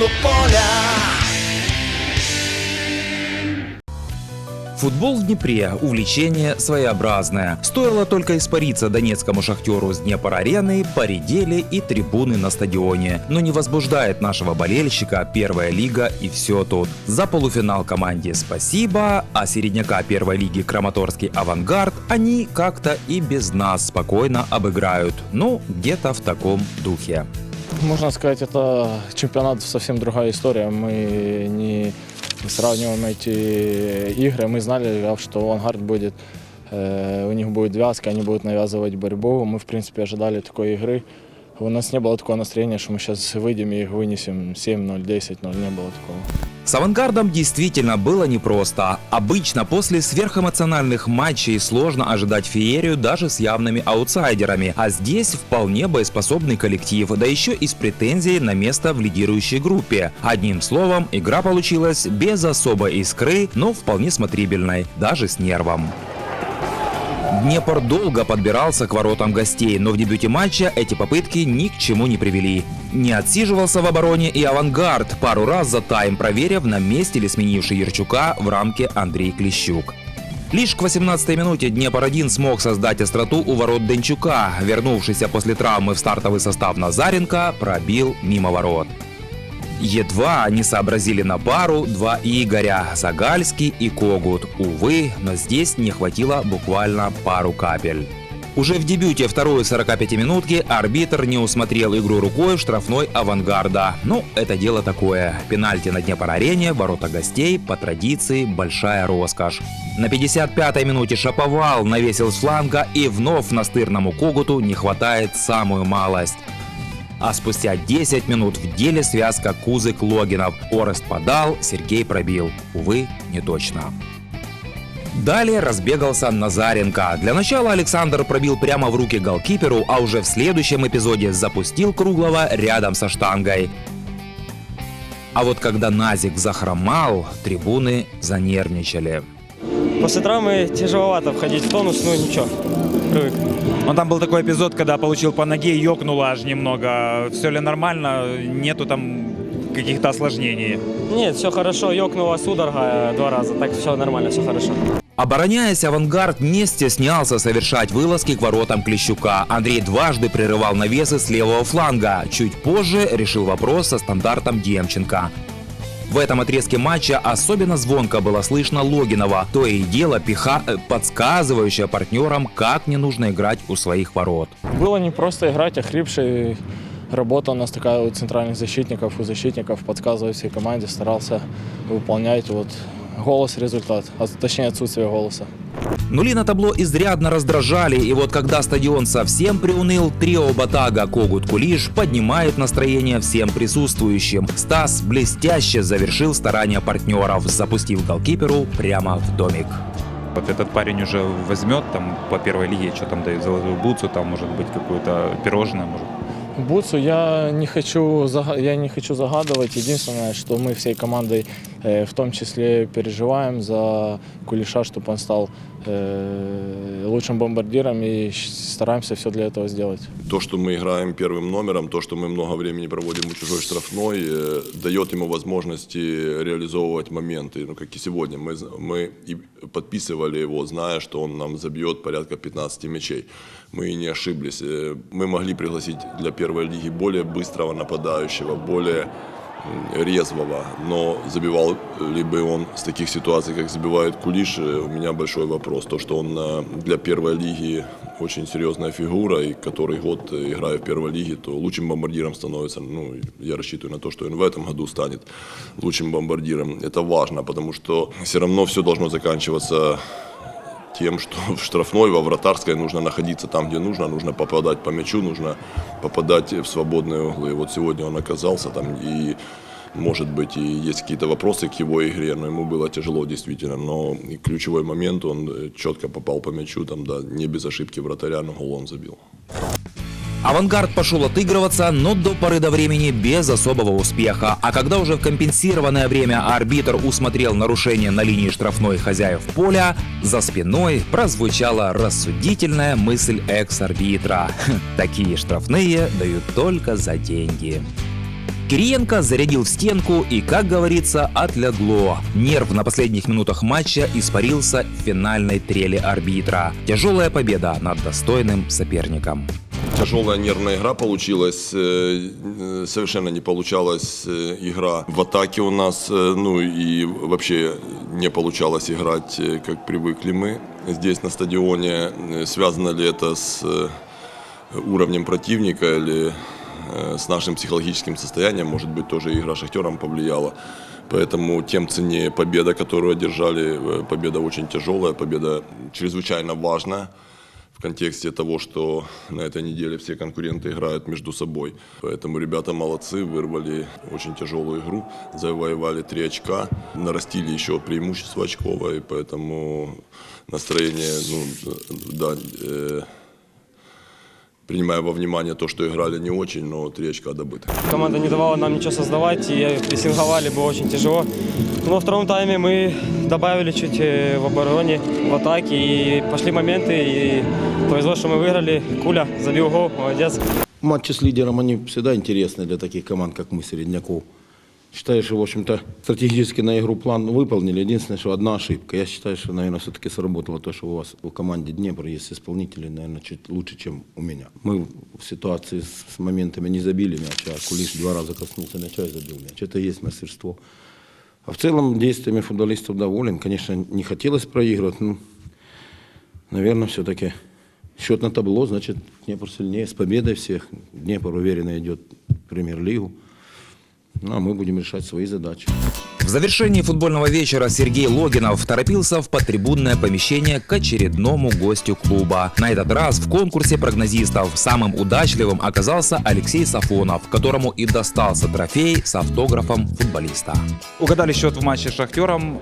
середину поля. Футбол в Днепре – увлечение своеобразное. Стоило только испариться донецкому шахтеру с Днепр-арены, поредели и трибуны на стадионе. Но не возбуждает нашего болельщика первая лига и все тут. За полуфинал команде спасибо, а середняка первой лиги Краматорский «Авангард» они как-то и без нас спокойно обыграют. Ну, где-то в таком духе. Можно сказать, это чемпионат совсем другая история. Мы не сравниваем эти игры. Мы знали, что «Авангард» будет, э, у них будет вязка, они будут навязывать борьбу. Мы, в принципе, ожидали такой игры. У нас не было такого настроения, что мы сейчас выйдем и их вынесем 7-0, 10-0. Не было такого. С «Авангардом» действительно было непросто. Обычно после сверхэмоциональных матчей сложно ожидать феерию даже с явными аутсайдерами. А здесь вполне боеспособный коллектив, да еще и с претензией на место в лидирующей группе. Одним словом, игра получилась без особой искры, но вполне смотрибельной, даже с нервом. Днепр долго подбирался к воротам гостей, но в дебюте матча эти попытки ни к чему не привели. Не отсиживался в обороне и «Авангард», пару раз за тайм проверив, на месте ли сменивший Ярчука в рамке Андрей Клещук. Лишь к 18-й минуте Днепр-1 смог создать остроту у ворот Денчука. Вернувшийся после травмы в стартовый состав Назаренко пробил мимо ворот. Едва они сообразили на пару два Игоря, Загальский и Когут. Увы, но здесь не хватило буквально пару капель. Уже в дебюте второй 45-минутки арбитр не усмотрел игру рукой штрафной авангарда. Ну, это дело такое. Пенальти на Днепр-арене, ворота гостей, по традиции, большая роскошь. На 55-й минуте Шаповал навесил с фланга и вновь настырному Когуту не хватает самую малость. А спустя 10 минут в деле связка Кузык-Логинов. Орест подал, Сергей пробил. Увы, не точно. Далее разбегался Назаренко. Для начала Александр пробил прямо в руки голкиперу, а уже в следующем эпизоде запустил Круглого рядом со штангой. А вот когда Назик захромал, трибуны занервничали. После травмы тяжеловато входить в тонус, ну ничего, привык. Но там был такой эпизод, когда получил по ноге, ёкнуло аж немного. Все ли нормально? Нету там каких-то осложнений? Нет, все хорошо, ёкнула судорога два раза, так все нормально, все хорошо. Обороняясь, «Авангард» не стеснялся совершать вылазки к воротам Клещука. Андрей дважды прерывал навесы с левого фланга. Чуть позже решил вопрос со стандартом Демченко. В этом отрезке матча особенно звонко было слышно Логинова, то и дело пиха, э, подсказывающая партнерам, как не нужно играть у своих ворот. Было не просто играть, а хрипший. Работа у нас такая у центральных защитников, у защитников подсказывать всей команде, старался выполнять вот голос результат, а точнее отсутствие голоса. Нули на табло изрядно раздражали, и вот когда стадион совсем приуныл, трио Батага Когут Кулиш поднимает настроение всем присутствующим. Стас блестяще завершил старания партнеров, запустив голкиперу прямо в домик. Вот этот парень уже возьмет там по первой лиге, что там дает золотую бутсу, там может быть какое-то пирожное, может. Бутсу я не хочу, я не хочу загадывать. Единственное, что мы всей командой в том числе переживаем за Кулиша, чтобы он стал э, лучшим бомбардиром и стараемся все для этого сделать. То, что мы играем первым номером, то, что мы много времени проводим у чужой штрафной, э, дает ему возможности реализовывать моменты. Ну, как и сегодня. Мы, мы и подписывали его, зная, что он нам забьет порядка 15 мячей. Мы не ошиблись. Э, Мы могли пригласить для первой лиги более быстрого нападающего, более резвого, но забивал ли бы он с таких ситуаций, как забивает Кулиш, э, у меня большой вопрос. То, что он э, для первой лиги очень серьезная фигура, и который год э, играя в первой лиге, то лучшим бомбардиром становится, ну, я рассчитываю на то, что он в этом году станет лучшим бомбардиром. Это важно, потому что все равно все должно заканчиваться тем, что в штрафной, во вратарской нужно находиться там, где нужно, нужно попадать по мячу, нужно попадать в свободные углы. Вот сегодня он оказался там и может быть, и есть какие-то вопросы к его игре, но ему было тяжело действительно. Но и ключевой момент, он э, четко попал по мячу, там, да, не без ошибки вратаря, но гол он забил. Авангард пошел отыгрываться, но до поры до времени без особого успеха. А когда уже в компенсированное время арбитр усмотрел нарушение на линии штрафной хозяев поля, за спиной прозвучала рассудительная мысль экс-арбитра. Такие штрафные дают только за деньги. Кириенко зарядил в стенку и, как говорится, отлегло. Нерв на последних минутах матча испарился в финальной трели арбитра. Тяжелая победа над достойным соперником. Тяжелая нервная игра получилась. э, э, Совершенно не получалась э, игра в атаке у нас. Ну и вообще не получалось играть, как привыкли мы здесь на стадионе. Связано ли это с уровнем противника или с нашим психологическим состоянием? Может быть, тоже игра Шахтером повлияла. Поэтому тем ценнее победа, которую одержали. Победа очень тяжелая, победа чрезвычайно важная в контексте того, что на этой неделе все конкуренты играют между собой. Поэтому ребята молодцы, вырвали очень тяжелую игру, завоевали три очка, нарастили еще преимущество очковое, поэтому настроение, ну, да, э, принимая во внимание то, что играли не очень, но три очка добыты. Команда не давала нам ничего создавать, и прессинговали было очень тяжело. Но во втором тайме мы добавили чуть э, в обороне, в атаке, и пошли моменты, и повезло, что мы выиграли. Куля забил гол, молодец. Матчи с лидером, они всегда интересны для таких команд, как мы, Середняков. Считаю, что, в общем-то, стратегически на игру план выполнили. Единственное, что одна ошибка. Я считаю, что, наверное, все-таки сработало то, что у вас в команде Днепр есть исполнители, наверное, чуть лучше, чем у меня. Мы в ситуации с, моментами не забили мяч, а Кулиш два раза коснулся мяча и забил мяч. Это и есть мастерство. А в целом действиями футболистов доволен. Конечно, не хотелось проигрывать, но, наверное, все-таки счет на табло, значит, Днепр сильнее, с победой всех. Днепр уверенно идет в премьер-лигу. Ну, а мы будем решать свои задачи. В завершении футбольного вечера Сергей Логинов торопился в подтрибунное помещение к очередному гостю клуба. На этот раз в конкурсе прогнозистов самым удачливым оказался Алексей Сафонов, которому и достался трофей с автографом футболиста. Угадали счет в матче с Шахтером,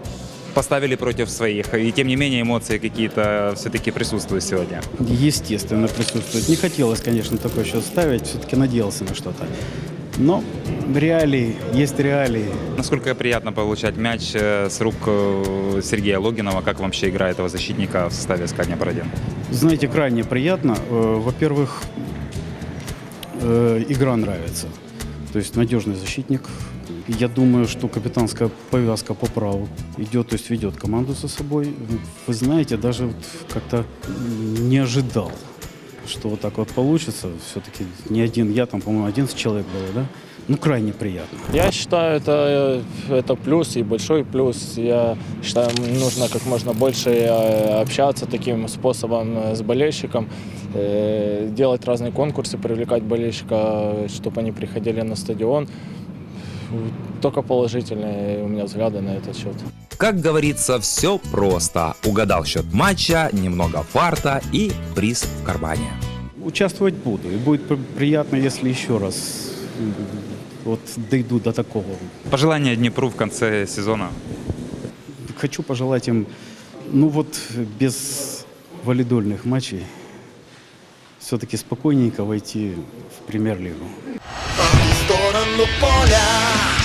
поставили против своих. И тем не менее эмоции какие-то все-таки присутствуют сегодня. Естественно, присутствует. Не хотелось, конечно, такой счет ставить, все-таки надеялся на что-то. Но реалии, есть реалии. Насколько приятно получать мяч э, с рук э, Сергея Логинова, как вам вообще игра этого защитника в составе СКА Днепр-1? Знаете, крайне приятно. Э, Во-первых, игра нравится. То есть надежный защитник. Я думаю, что капитанская повязка по праву идет, то есть ведет команду за собой. Вы знаете, даже вот как-то не ожидал, что вот так вот получится. Все-таки не один я, там, по-моему, 11 человек было, да? Ну, крайне приятно. Я считаю, это, это плюс и большой плюс. Я считаю, нужно как можно больше э, общаться таким способом э, с болельщиком, э, делать разные конкурсы, привлекать болельщика, чтобы они приходили на стадион. Только положительные у меня взгляды на этот счет. Как говорится, все просто. Угадал счет матча, немного фарта и приз в кармане. Участвовать буду. И будет при- приятно, если еще раз вот дойду до такого. Пожелания Днепру в конце сезона. Хочу пожелать им, ну вот, без валидольных матчей, все-таки спокойненько войти в премьер-лигу. В сторону поля